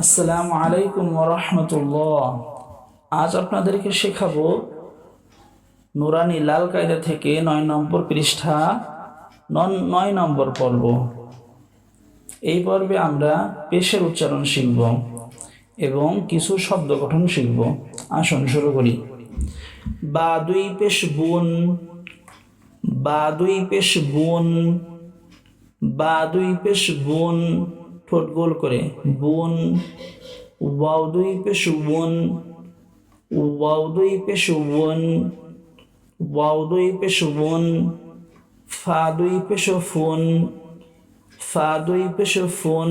আসসালামু আলাইকুম রহমতুল্লাহ। আজ আপনাদেরকে শেখাবো নুরানি লাল কায়দা থেকে নয় নম্বর পৃষ্ঠা নয় নম্বর পর্ব। এই পর্বে আমরা পেশের উচ্চারণ শিখব এবং কিছু শব্দ গঠন শিখব। আসুন শুরু করি। বা দুই পেশ বুন, বা দুই পেশ বুন, বা দুই পেশ বুন ঠোঁট গোল করে বুন ওয়াও দুই পেশ বুন ওয়াও দুই পেশ বুন ওয়াও দুই পেশ বুন ফা দুই পেশ ফুন ফা দুই পেশ ফুন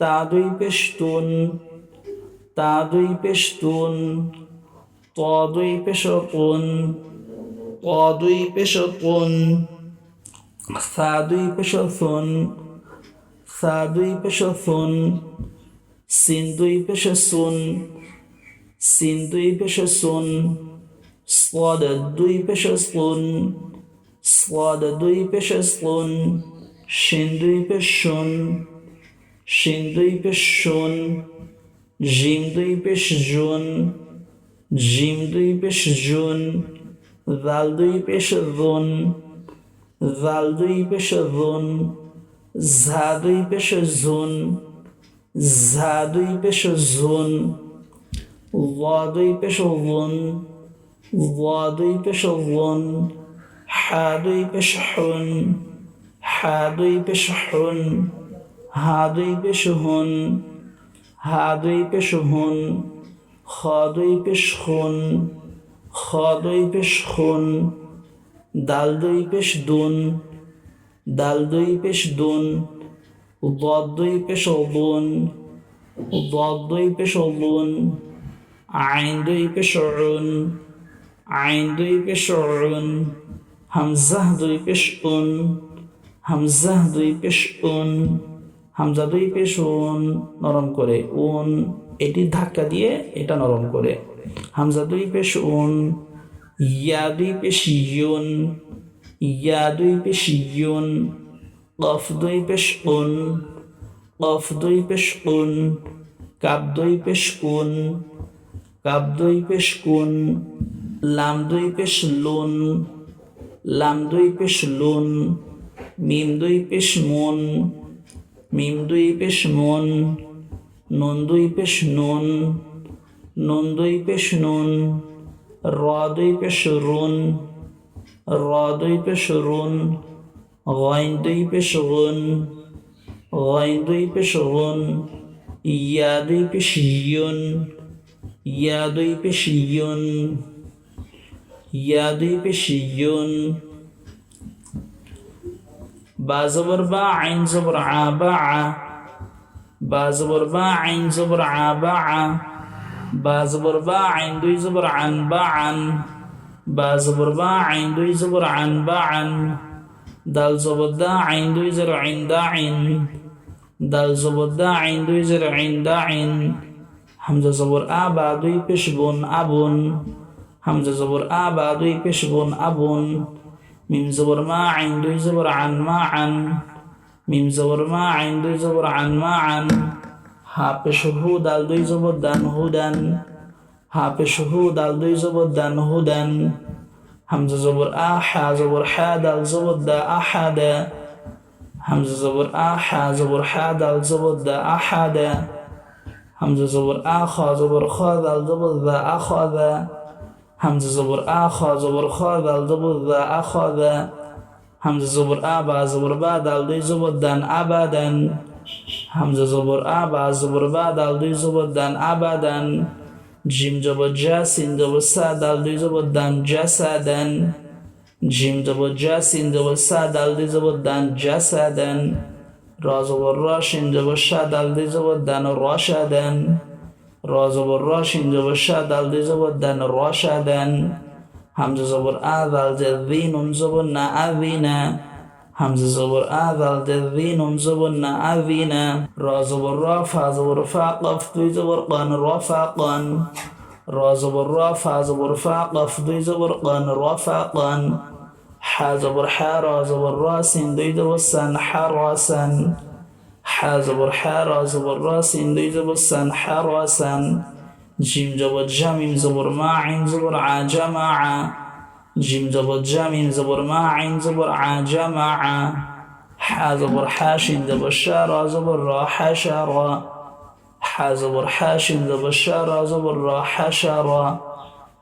তা দুই পেশ তুন তা দুই পেশ তুন দুই পেশ কুন ক দুই পেশ কুন সা দুই পেশ সুন সা দুই পেশ সুন, সিন দুই পেশ সুন, সিন দুই পেশ সুন স্লদ দুই পেশ স্লুন স্লদ দুই পেশ দুই শুন শিন দুই পেশ শুন জিম দুই পেশ জুন, জিম দুই পেশ জুন দাল দুই পেশ জুন দাল দুই পেশ জুন ঝা দুই পেশ জুন ঝা দুই পেশ জুন ওয়া দুই পেশ জুন ওয়া দুই পেশ জুন হা দুই পেশ হুন হা দুই পেশ হুন হা দুই পেশ হুন হা দুই পেশ হুন খ দুই পেশ দুই পেশ দুন দাল দুই পেশ দুন ضاد দুই পেশ বুন ضاد দুই পেশ বুন আইন দুই পেশ উন আইন দুই পেশ উন হামজাহ দুই পেশ উন হামজাহ দুই পেশ উন হামজা দুই পেশ উন নরম করে উন এটি ধাক্কা দিয়ে এটা নরম করে হামজা দুই পেশ উন ইয়া দুই পেশ ইউন ইয়া দুই পেশ ইউন কফ দুই পেশ উন কফ দুই পেশ উন কাপ দুই পেশ কুন কাপ দুই পেশ কুন লাম দুই পেশ লুন লাম দুই পেশ লুন মিম দুই পেশ মুন মিম দুই পেশ মুন নুন দুই পেশ নুন নুন দুই পেশ নুন র দুই পেশ রুন را دوی پیش رون غاین دوی پیش غن غاین دوی پیش غن یا دوی پیش یون یا دوی پیش یون یا دوی پیش یون با زبر با عین زبر ع با با زبر با عین زبر ع با با زبر با عین دوی زبر عن با عن বা জবর বা আইন, দুই জবর আন বা আন। দাল জবর দা আইন, দুই জবর আইন দা আইন। দাল জবর দা আইন, দুই জবর আইন দা আইন। হামজা জবর আ বা দুই পেশ বুন আবুন হামজা জবর আ বা দুই পেশ বুন আবুন মিম জবর মা আইন, দুই জবর আন মা আন। মিম জবর মা আইন, দুই জবর আন মা আন। হা পেশ হু দাল, দুই জবর দান হুদান হা পেশ দাল দুই জবর দান হুদান হামজা জবর আ, হা জবর হা, দাল জবর দা আহাদা হামজা জবর আ, হা জবর হা, দাল জবর দা আহাদা হামজা জবর আ, খ জবর খ, দাল জবর দা আখাদা হামজা জবর আ, খ জবর খ, দাল জবর দা আখাদা হামজা জবর আ, বা জবর বা, দাল দুই জবর দান আবাদান হামজা জবর আ, বা জবর বা, দাল দুই জবর দান আবাদান জিম জবর জা সিন জবর সা দাল দুই জবর দান জাসাদান জিম জবর জা সিন জবর সা দাল দুই জবর দান জাসাদান র জবর র সিন জবর সা দাল দুই জবর দান রসাদান র জবর র সিন জবর সা দাল দুই জবর দান রসাদান হামজা জবর আ দাল জে দি নুন জবর না আদিনা হামজা জবর আ দাল জে দি নুন জবর না আদিনা র জবর র ফা জবর ফা কফ দুই জবর কান র ফা কান র জবর র ফা জবর ফা কফ দুই জবর কান র ফা কান হা জবর হা র জবর র সিন দুই জবর সান হা র সান হা জবর হা র জবর র সিন দুই জবর সান হা র সান জিম জবর জা মিম জবর মা আইন জবর আ জা মা আ জিম জবর জা মিম জবর মা আইন জবর আ জা মা আ হা জবর হা শিন জবর শা র জবর র হা শা র হা জবর হা শিন জবর শা র জবর র হা শা র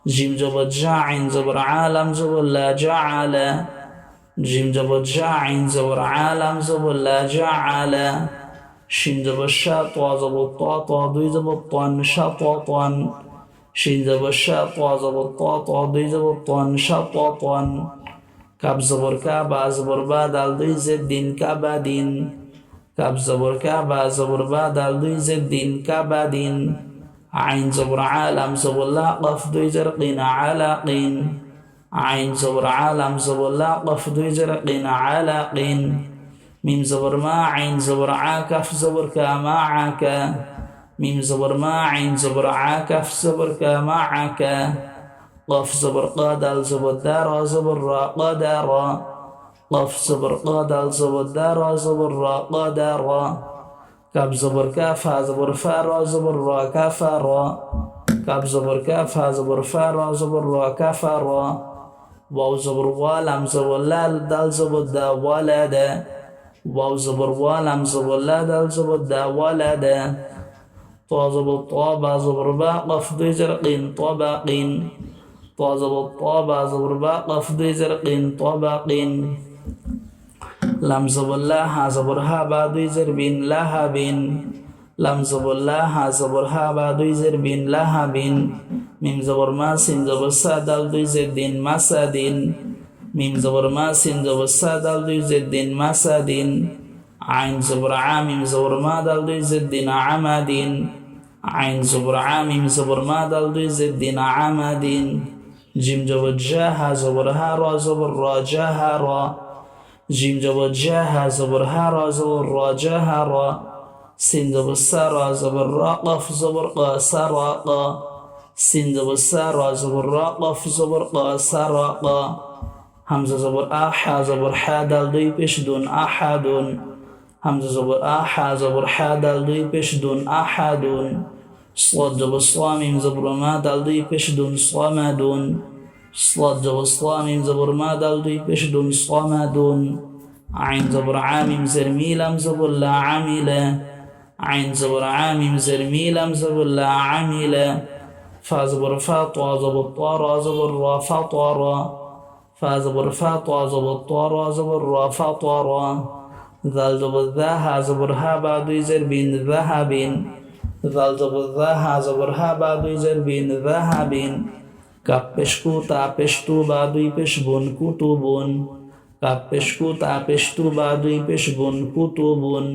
জিম জবর জা আইন জবর আলাম জবর লা জা আলা জিম জবর জা আইন জবর আলাম জবর লা জা আলা শিন জবর শা ত জবর ত ত দুই জবর তন শা ত তন শিন জবর শা ত জবর ত ত দুই জবর তন শা ত তন কাব জবর কা, বা জবর বা, দাল দুই জের দিন, কা, বা দিন। কাব জবর কা, বা জবর বা, দাল দুই জের দিন, কা, বা দিন। আইন জবর আলাম জবর লা, কফ দুই জের কিন আলা কিন আইন জবর আলাম জবর লা, কফ দুই জের কিন আলা কিন মিম জবর মা, আইন জবর আ, কাফ জবর মা মিম ميم زبر ما عين زبر عاكف زبر كما عكا قاف زبر قادل زبر دارا زبر را قدرا قاف زبر قادل زبر دارا زبر را قدرا كاب زبر كاف ها زبر فارا زبر را كفرا كاب زبر كاف ها زبر فارا زبر را كفرا واو زبر والم زبر لال دال زبر دا ولد واو زبر والم زبر لال دال زبر دا ولد ত যাব ত বা জবর বা কফ দুই জার কিন ত বা কিন ত যাব ত বা জবর বা কফ দুই জার কিন ত বা কিন লাম জবর লা হা জবর হা বা দুই জার বিন লা হা বিন লাম জবর লা হা জবর হা বা দুই জার বিন লা হা বিন মিম জবর মা সিন জবর সা দুই জার দিন মা দিন মিম জবর মা সিন জবর দুই জার দিন মা দিন আইন জবর আ মিম জবর মা দুই জার দিন আমাদিন দিন میم زبر ما دال دوی زر دین عما دین جیم زبر جا ها زبر ها را زبر را جا ها را. جیم جبر جاها زبر ها را زبر را جاها را. سین زبر سا را زبر را قف زبر قا سا را قا. سین زبر سا را زبر را قف زبر قا سا را قا. همزه زبر آحا زبر حا دال دوی پیش دون. آحادون همزه زبر آحا زبر حا دال دوی پیش دون آحادون صاد زبر صامیم زبر ما دال دوی پیش دون صامدون صاد زبر صامیم زبر ما دال دوی پیش دون صامدون عین زبر عامیم زرمیلم زبر لا عامله عین زبر عامیم زرمیلم زبر لا عامله فا زبر فا طا زبر طا را زبر را فا طا را فا زبر فا طا زبر জাল জবর দা বা দুই জের বিন দা হা বিন জাল বা দুই জের বিন দা হা বিন বা দুই পেশ বোন কুতু বোন কাপ পেশকু, তা বা দুই পেশ বোন কুতু বোন